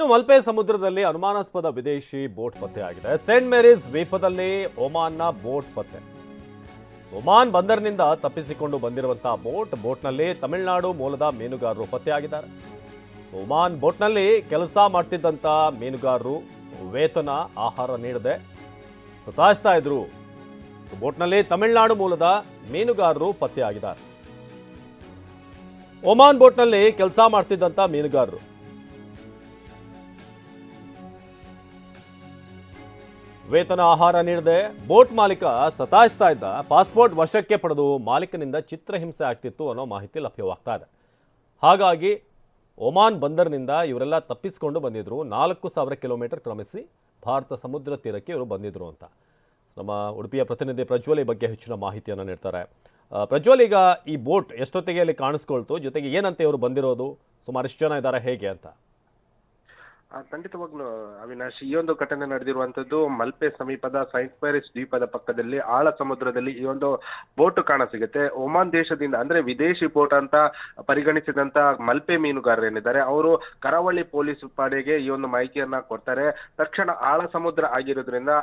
ಇನ್ನು ಮಲ್ಪೆ ಸಮುದ್ರದಲ್ಲಿ ಅನುಮಾನಾಸ್ಪದ ವಿದೇಶಿ ಬೋಟ್ ಪತ್ತೆಯಾಗಿದೆ ಸೇಂಟ್ ಮೇರೀಸ್ ದ್ವೀಪದಲ್ಲಿ ಒಮಾನ್ನ ಬೋಟ್ ಪತ್ತೆ. ಒಮಾನ್ ಬಂದರಿನಿಂದ ತಪ್ಪಿಸಿಕೊಂಡು ಬಂದಿರುವಂತಹ ಬೋಟ್, ಬೋಟ್ನಲ್ಲಿ ತಮಿಳುನಾಡು ಮೂಲದ ಮೀನುಗಾರರು ಪತ್ತೆಯಾಗಿದ್ದಾರೆ ಒಮಾನ್ ಬೋಟ್ನಲ್ಲಿ ಕೆಲಸ ಮಾಡ್ತಿದ್ದಂಥ ಮೀನುಗಾರರು ವೇತನ, ಆಹಾರ ನೀಡದೆ ಸತಾಯಿಸ್ತಾ ಇದ್ರು. ಬೋಟ್ನಲ್ಲಿ ತಮಿಳುನಾಡು ಮೂಲದ ಮೀನುಗಾರರು ಪತ್ತೆಯಾಗಿದ್ದಾರೆ ಒಮಾನ್ ಬೋಟ್ನಲ್ಲಿ ಕೆಲಸ ಮಾಡ್ತಿದ್ದಂಥ ಮೀನುಗಾರರು ವೇತನ ಆಹಾರ ನೀಡದೆ ಬೋಟ್ ಮಾಲೀಕ ಸತಾಯಿಸ್ತಾ ಇದ್ದ ಪಾಸ್ಪೋರ್ಟ್ ವಶಕ್ಕೆ ಪಡೆದು ಮಾಲೀಕನಿಂದ ಚಿತ್ರಹಿಂಸೆ ಆಗ್ತಿತ್ತು ಅನ್ನೋ ಮಾಹಿತಿ ಲಭ್ಯವಾಗ್ತಾ ಇದೆ. ಹಾಗಾಗಿ ಒಮಾನ್ ಬಂದರ್ನಿಂದ ಇವರೆಲ್ಲ ತಪ್ಪಿಸಿಕೊಂಡು ಬಂದಿದ್ರು. ನಾಲ್ಕು ಸಾವಿರ ಕಿಲೋಮೀಟರ್ ಕ್ರಮಿಸಿ ಭಾರತ ಸಮುದ್ರ ತೀರಕ್ಕೆ ಇವರು ಬಂದಿದ್ರು ಅಂತ. ನಮ್ಮ ಉಡುಪಿಯ ಪ್ರತಿನಿಧಿ ಪ್ರಜ್ವಲ್ ಈ ಬಗ್ಗೆ ಹೆಚ್ಚಿನ ಮಾಹಿತಿಯನ್ನು ನೀಡ್ತಾರೆ. ಪ್ರಜ್ವಲ್, ಈಗ ಈ ಬೋಟ್ ಎಷ್ಟೊತ್ತಿಗೆ ಅಲ್ಲಿ ಕಾಣಿಸ್ಕೊಳ್ತು? ಜೊತೆಗೆ ಏನಂತ ಇವರು ಬಂದಿರೋದು? ಸುಮಾರು ಎಷ್ಟು ಜನ ಇದ್ದಾರೆ, ಹೇಗೆ ಅಂತ? ಖಂಡಿತವಾಗ್ಲೂ, ಅವಿನಾಶ್, ಈ ಒಂದು ಘಟನೆ ನಡೆದಿರುವಂತದ್ದು ಮಲ್ಪೆ ಸಮೀಪದ ಸೈಂಟ್ ಮೇರಿಸ್ ದ್ವೀಪದ ಪಕ್ಕದಲ್ಲಿ ಆಳ ಸಮುದ್ರದಲ್ಲಿ ಈ ಒಂದು ಬೋಟ್ ಕಾಣ ಸಿಗುತ್ತೆ ಒಮಾನ್ ದೇಶದಿಂದ, ಅಂದ್ರೆ ವಿದೇಶಿ ಬೋಟ್ ಅಂತ ಪರಿಗಣಿಸಿದಂತ ಮಲ್ಪೆ ಮೀನುಗಾರರು ಏನಿದ್ದಾರೆ, ಅವರು ಕರಾವಳಿ ಪೊಲೀಸ್ ಪಡೆಗೆ ಈ ಒಂದು ಮಾಹಿತಿಯನ್ನ ಕೊಡ್ತಾರೆ. ತಕ್ಷಣ ಆಳ ಸಮುದ್ರ ಆಗಿರೋದ್ರಿಂದ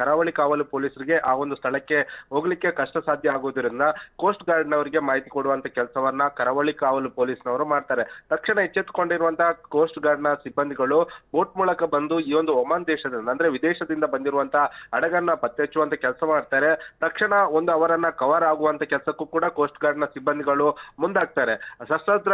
ಕರಾವಳಿ ಕಾವಲು ಪೊಲೀಸರಿಗೆ ಆ ಒಂದು ಸ್ಥಳಕ್ಕೆ ಹೋಗ್ಲಿಕ್ಕೆ ಕಷ್ಟ ಸಾಧ್ಯ ಆಗುವುದರಿಂದ ಕೋಸ್ಟ್ ಗಾರ್ಡ್ನವರಿಗೆ ಮಾಹಿತಿ ಕೊಡುವಂತ ಕೆಲಸವನ್ನ ಕರಾವಳಿ ಕಾವಲು ಪೊಲೀಸ್ನವರು ಮಾಡ್ತಾರೆ. ತಕ್ಷಣ ಎಚ್ಚೆತ್ತುಕೊಂಡಿರುವಂತಹ ಕೋಸ್ಟ್ ಗಾರ್ಡ್ನ ಸಿಬ್ಬಂದಿಗಳು ಬೋಟ್ ಮೂಲಕ ಬಂದು ಈ ಒಂದು ಒಮಾನ್ ದೇಶದಿಂದ ಅಂದ್ರೆ ವಿದೇಶದಿಂದ ಬಂದಿರುವಂತಹ ಹಡಗನ್ನ ಪತ್ತೆ ಹಚ್ಚುವಂತ ಕೆಲಸ ಮಾಡ್ತಾರೆ. ತಕ್ಷಣ ಒಂದು ಅವರನ್ನ ಕವರ್ ಆಗುವಂತ ಕೆಲಸಕ್ಕೂ ಕೂಡ ಕೋಸ್ಟ್ ಗಾರ್ಡ್ನ ಸಿಬ್ಬಂದಿಗಳು ಮುಂದಾಗ್ತಾರೆ. ಸಶಸ್ತ್ರ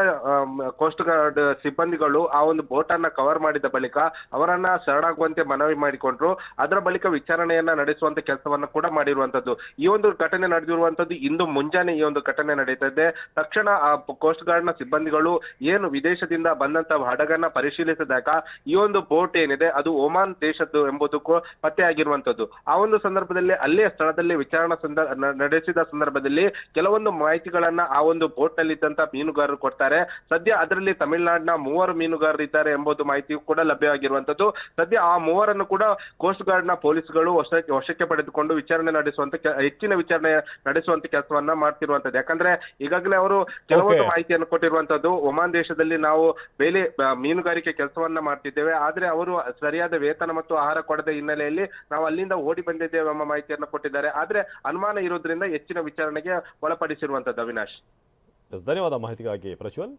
ಕೋಸ್ಟ್ ಗಾರ್ಡ್ ಸಿಬ್ಬಂದಿಗಳು ಆ ಒಂದು ಬೋಟ್ ಅನ್ನ ಕವರ್ ಮಾಡಿದ ಬಳಿಕ ಅವರನ್ನ ಶರಣಾಗುವಂತೆ ಮನವಿ ಮಾಡಿಕೊಂಡ್ರು. ಅದರ ಬಳಿಕ ವಿಚಾರಣೆಯನ್ನ ನಡೆಸುವಂತ ಕೆಲಸವನ್ನ ಕೂಡ ಮಾಡಿರುವಂತದ್ದು. ಈ ಒಂದು ಘಟನೆ ನಡೆದಿರುವಂತದ್ದು ಇಂದು ಮುಂಜಾನೆ ಈ ಒಂದು ಘಟನೆ ನಡೀತದೆ. ತಕ್ಷಣ ಆ ಕೋಸ್ಟ್ ಗಾರ್ಡ್ನ ಸಿಬ್ಬಂದಿಗಳು ಏನು ವಿದೇಶದಿಂದ ಬಂದಂತ ಹಡಗನ್ನ ಪರಿಶೀಲಿಸಿದಾಗ ಈ ಒಂದು ಬೋಟ್ ಏನಿದೆ ಅದು ಒಮಾನ್ ದೇಶದ್ದು ಎಂಬುದಕ್ಕೂ ಪತ್ತೆಯಾಗಿರುವಂತದ್ದು ಆ ಒಂದು ಸಂದರ್ಭದಲ್ಲಿ ಅಲ್ಲೇ ಸ್ಥಳದಲ್ಲಿ ವಿಚಾರಣಾ ನಡೆಸಿದ ಸಂದರ್ಭದಲ್ಲಿ ಕೆಲವೊಂದು ಮಾಹಿತಿಗಳನ್ನ ಆ ಒಂದು ಬೋಟ್ನಲ್ಲಿ ಇದ್ದಂತ ಮೀನುಗಾರರು ಕೊಡ್ತಾರೆ. ಸದ್ಯ ಅದರಲ್ಲಿ ತಮಿಳುನಾಡಿನ ಮೂವರು ಮೀನುಗಾರರು ಇದ್ದಾರೆ ಎಂಬುದು ಮಾಹಿತಿಯು ಕೂಡ ಲಭ್ಯವಾಗಿರುವಂತದ್ದು ಸದ್ಯ ಆ ಮೂವರನ್ನು ಕೂಡ ಕೋಸ್ಟ್ ಗಾರ್ಡ್ನ ಪೊಲೀಸ್ಗಳು ವಶಕ್ಕೆ ವಶಕ್ಕೆ ಪಡೆದುಕೊಂಡು ವಿಚಾರಣೆ ನಡೆಸುವಂತ ಹೆಚ್ಚಿನ ವಿಚಾರಣೆ ನಡೆಸುವಂತ ಕೆಲಸವನ್ನ ಮಾಡ್ತಿರುವಂತದ್ದು ಯಾಕಂದ್ರೆ ಈಗಾಗಲೇ ಅವರು ಕೆಲವೊಂದು ಮಾಹಿತಿಯನ್ನು ಕೊಟ್ಟಿರುವಂತದ್ದು ಒಮಾನ್ ದೇಶದಲ್ಲಿ ನಾವು ಬೇಲೆ ಮೀನುಗಾರಿಕೆ ಕೆಲಸವನ್ನ ಮಾಡ್ತಿದ್ದೇವೆ. ಆದ್ರೆ ಅವರು ಸರಿಯಾದ ವೇತನ ಮತ್ತು ಆಹಾರ ಕೊಡದ ಹಿನ್ನೆಲೆಯಲ್ಲಿ ನಾವು ಅಲ್ಲಿಂದ ಓಡಿ ಬಂದಿದ್ದೇವೆ ಎಂಬ ಮಾಹಿತಿಯನ್ನು ಕೊಟ್ಟಿದ್ದಾರೆ. ಆದ್ರೆ ಅನುಮಾನ ಇರೋದ್ರಿಂದ ಹೆಚ್ಚಿನ ವಿಚಾರಣೆಗೆ ಒಳಪಡಿಸಿರುವಂತದ್ದು ಅವಿನಾಶ್. ಧನ್ಯವಾದ ಮಾಹಿತಿಗಾಗಿ ಪ್ರಜ್ವಲ್